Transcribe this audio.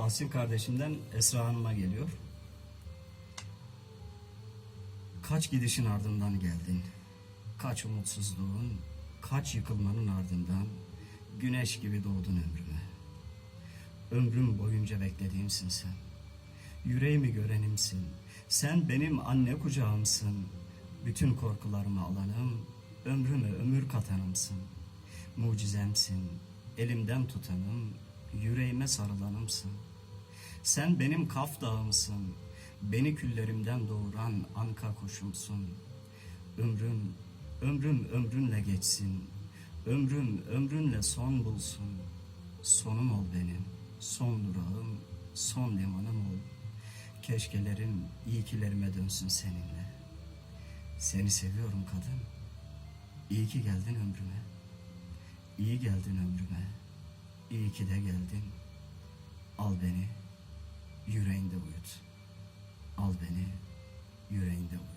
Asil kardeşimden Esra Hanım'a geliyor. Kaç gidişin ardından geldin. Kaç umutsuzluğun, kaç yıkılmanın ardından güneş gibi doğdun ömrüme. Ömrüm boyunca beklediğimsin sen. Yüreğimi görenimsin. Sen benim anne kucağımsın. Bütün korkularımı alanım, ömrüme ömür katanımsın. Mucizemsin, elimden tutanım, yüreğime sarılanımsın. Sen benim kaf dağımsın, beni küllerimden doğuran anka kuşumsun. Ömrüm, ömrüm ömrünle geçsin, ömrüm ömrünle son bulsun. Sonum ol benim, son durağım, son limanım ol. Keşkelerim, iyikilerime dönsün seninle. Seni seviyorum kadın. İyi ki geldin ömrüme. İyi geldin ömrüme. İyi ki de geldin. Al beni, yüreğinde uyut. Al beni, yüreğinde uyut.